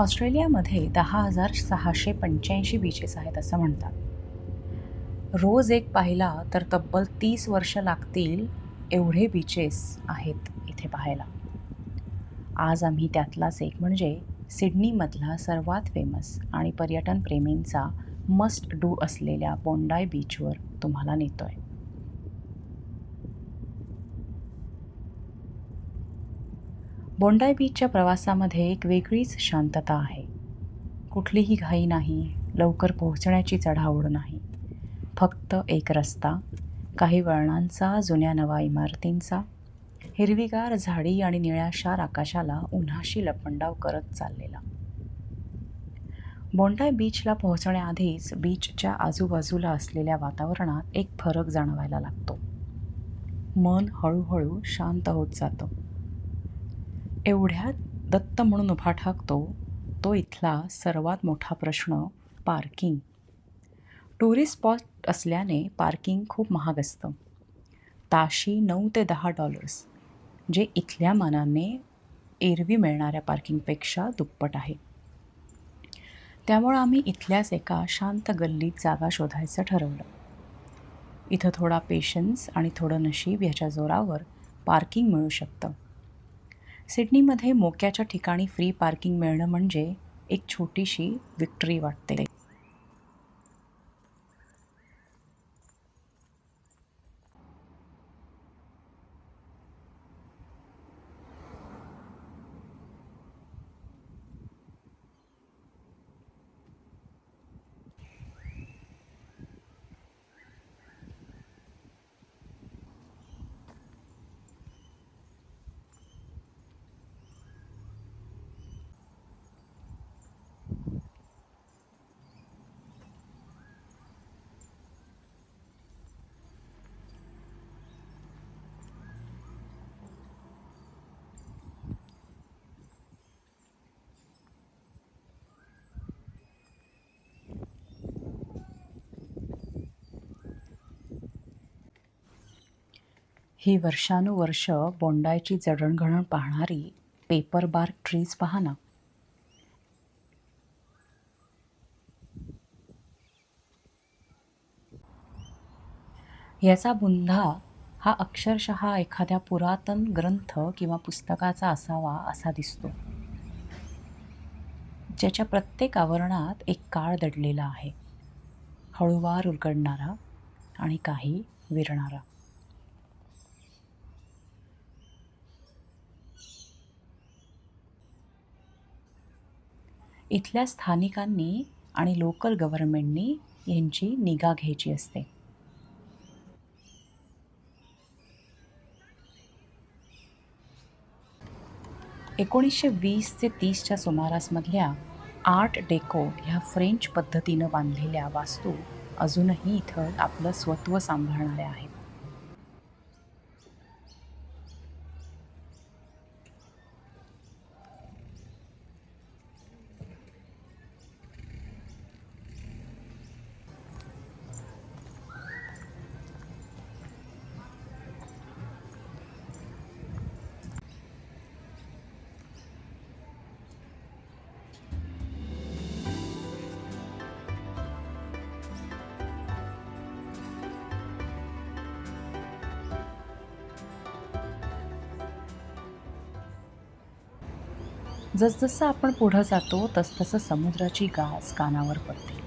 ऑस्ट्रेलियामध्ये दहा हजार सहाशे पंच्याऐंशी बीचेस आहेत असं म्हणतात. रोज एक पाहिला तर तब्बल तीस वर्ष लागतील एवढे बीचेस आहेत इथे पाहायला. आज आम्ही त्यातलाच एक म्हणजे सिडनीमधला सर्वात फेमस आणि पर्यटन प्रेमींचा मस्ट डू असलेल्या बोंडाय बीचवर तुम्हाला नेतो आहे बोंडाय बीचच्या प्रवासामध्ये एक वेगळीच शांतता आहे. कुठलीही घाई नाही लवकर पोहोचण्याची चढाओढ नाही. फक्त एक रस्ता काही वळणांचा जुन्या नवा इमारतींचा. हिरवीगार झाडी आणि निळ्याशार आकाशाला उन्हाशी लपंडाव करत चाललेला. बोंडाय बीचला पोहोचण्याआधीच बीचच्या आजूबाजूला असलेल्या वातावरणात एक फरक जाणवायला लागतो. मन हळूहळू शांत होत जातं. एवढ्यात दत्त म्हणून उभा ठाकतो तो इथला सर्वात मोठा प्रश्न पार्किंग टुरिस्ट स्पॉट असल्याने पार्किंग खूप महाग असतं. ताशी नऊ ते दहा डॉलर्स जे इथल्या मानाने एरवी मिळणाऱ्या पार्किंगपेक्षा दुप्पट आहे. त्यामुळं आम्ही इथल्याच एका शांत गल्लीत जागा शोधायचं ठरवलं. इथं थोडा पेशन्स आणि थोडं नशीब ह्याच्या जोरावर पार्किंग मिळू शकतं. सिडनीमध्ये मोक्याच्या ठिकाणी फ्री पार्किंग मिळणं म्हणजे एक छोटीशी विक्ट्री वाटते. ही वर्षानुवर्ष बोंडायची जडणघडण पाहणारी पेपर बार्क ट्रीज पहा ना. याचा बुंधा हा अक्षरशः एखाद्या पुरातन ग्रंथ किंवा पुस्तकाचा असावा असा दिसतो. ज्याच्या प्रत्येक आवरणात एक काळ दडलेला आहे. हळूवार उलगडणारा आणि काही विरणारा. इथल्या स्थानिकांनी आणि लोकल गव्हर्नमेंटनी यांची निगा घ्यायची असते. एकोणीसशे वीस ते तीसच्या सुमारासमधल्या आर्ट डेको ह्या फ्रेंच पद्धतीनं बांधलेल्या वास्तू अजूनही इथं आपलं स्वत्व सांभाळणाऱ्या आहेत. जसजसं आपण पुढं जातो तसतसं समुद्राची गाज कानावर पडते.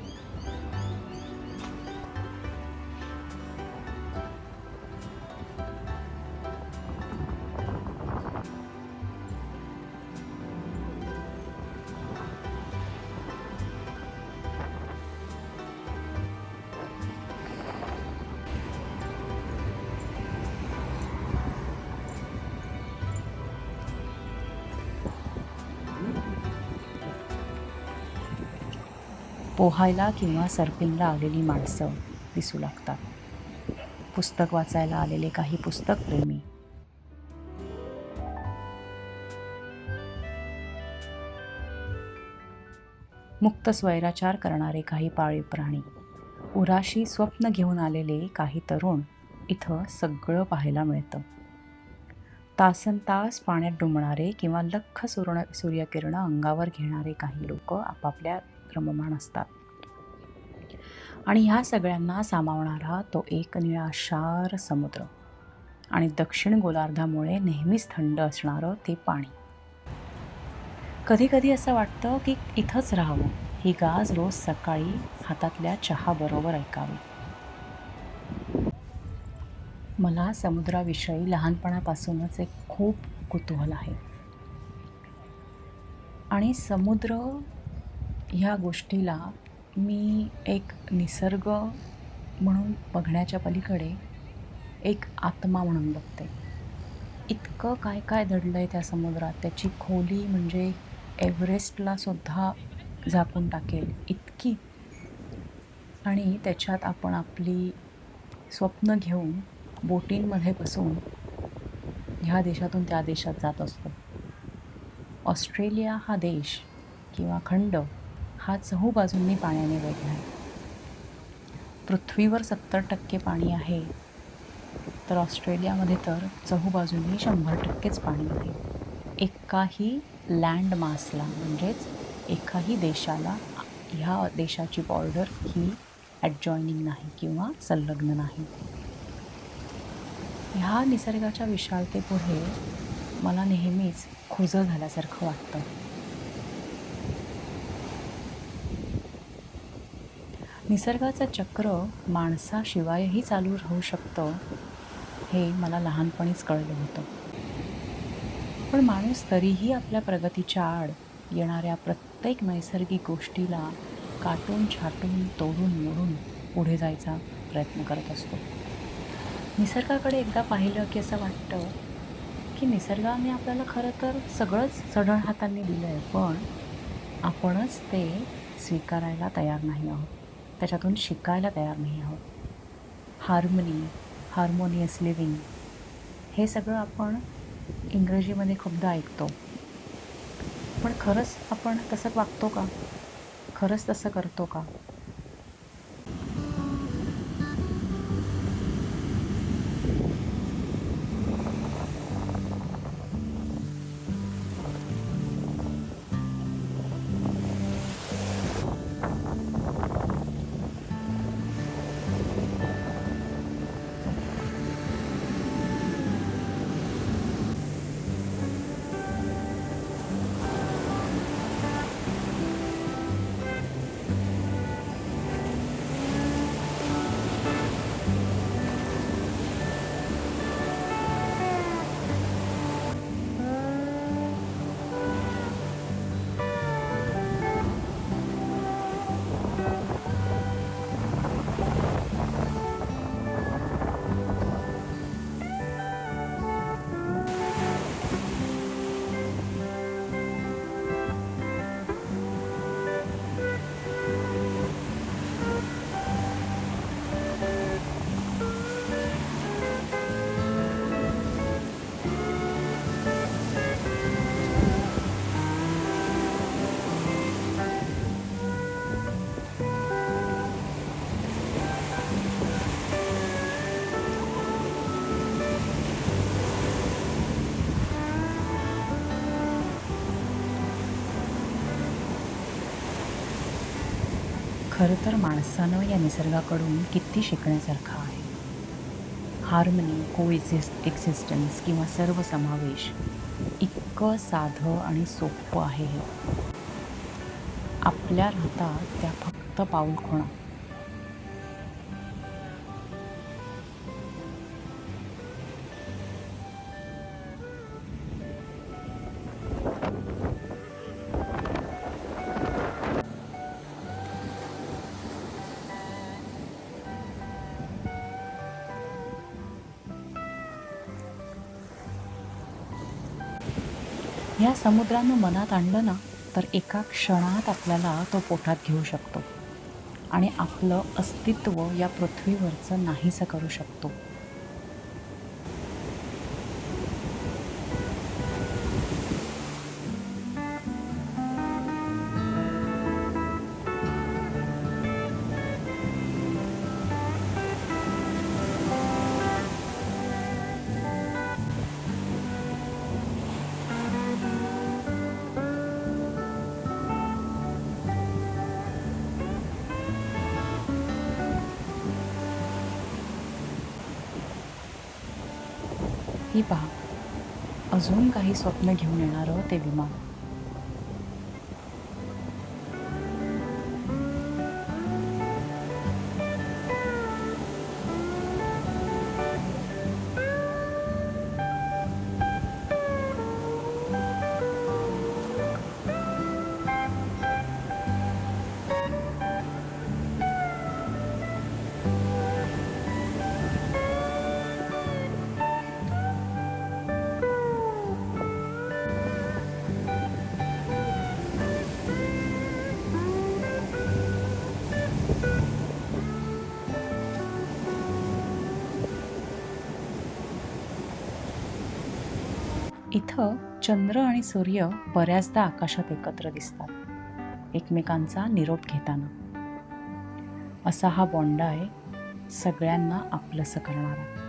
पोहायला किंवा सर्फिंगला आलेली माणसं दिसू लागतात. पुस्तक वाचायला आलेले काही पुस्तकप्रेमी मुक्त स्वैराचार करणारे काही पाळीव प्राणी. उराशी स्वप्न घेऊन आलेले काही तरुण इथं सगळं पाहायला मिळतं. तासन तास पाण्यात डुंबणारे किंवा लख्ख सूर्ण सूर्यकिरणं अंगावर घेणारे काही लोक आपापल्या रममाण असतात. आणि ह्या सगळ्यांना सामावणारा तो एक निळाशार समुद्र. आणि दक्षिण गोलार्धामुळे नेहमीच थंड असणारं ते पाणी. कधी कधी असं वाटतं की इथंच राहावं. ही गाज रोज सकाळी हातातल्या चहाबरोबर ऐकावी. मला समुद्राविषयी लहानपणापासूनच एक खूप कुतूहल आहे. आणि समुद्र ह्या गोष्टीला मी एक निसर्ग म्हणून बघण्याच्या पलीकडे एक आत्मा म्हणून बघते. इतकं काय काय दडलं आहे त्या समुद्रात त्याची खोली म्हणजे एव्हरेस्टला सुद्धा झाकून टाकेल इतकी. आणि त्याच्यात आपण आपली स्वप्न घेऊन बोटींमध्ये बसून ह्या देशातून त्या देशात जात असतो. ऑस्ट्रेलिया हा देश किंवा खंड हा चहूबाजूंनी पाण्याने वेढला आहे. पृथ्वीवर सत्तर टक्के पाणी आहे तर ऑस्ट्रेलियामध्ये तर चहूबाजूंनी शंभर टक्केच पाणी आहे. एकाही लँड मासला म्हणजेच एकाही देशाला ह्या देशाची बॉर्डर ही ॲडजॉईनिंग नाही किंवा संलग्न नाही. ह्या निसर्गाच्या विशालतेपुढे मला नेहमीच खुजं झाल्यासारखं वाटतं. निसर्गाचं चक्र माणसाशिवायही चालू राहू शकतं हे मला लहानपणीच कळलं होतं. पण माणूस तरीही आपल्या प्रगतीच्या आड येणाऱ्या प्रत्येक नैसर्गिक गोष्टीला काटून छाटून तोडून मोडून पुढे जायचा प्रयत्न करत असतो. निसर्गाकडे एकदा पाहिलं की असं वाटतं की निसर्गाने आपल्याला खरं तर सगळंच सढळ हातांनी दिलं आहे पण आपणच ते स्वीकारायला तयार नाही आहोत. त्याच्यातून शिकायला तयार नाही आहोत. हार्मनी हार्मोनियस लिव्हिंग हे सगळं आपण इंग्रजीमध्ये खूपदा ऐकतो. पण खरंच आपण तसं वागतो का? खरंच तसं करतो का? खरं तर माणसानं या निसर्गाकडून किती शिकण्यासारखं आहे. हार्मनी को एक्झिस्ट एक्झिस्टन्स किंवा सर्वसमावेश इतकं साधं आणि सोपं आहे हे. आपल्या राहतात त्या फक्त पाऊल ह्या समुद्रानं मनात आणलं ना तर एका क्षणात आपल्याला तो पोटात घेऊ शकतो. आणि आपलं अस्तित्व या पृथ्वीवरचं नाहीसं करू शकतो. ती पहा. अजून काही स्वप्न घेऊन येणारं ते विमान. इथं चंद्र आणि सूर्य बऱ्याचदा आकाशात एकत्र दिसतात एकमेकांचा निरोप घेताना. असा हा बॉन्ड आहे सगळ्यांना आपलंसं करणारा.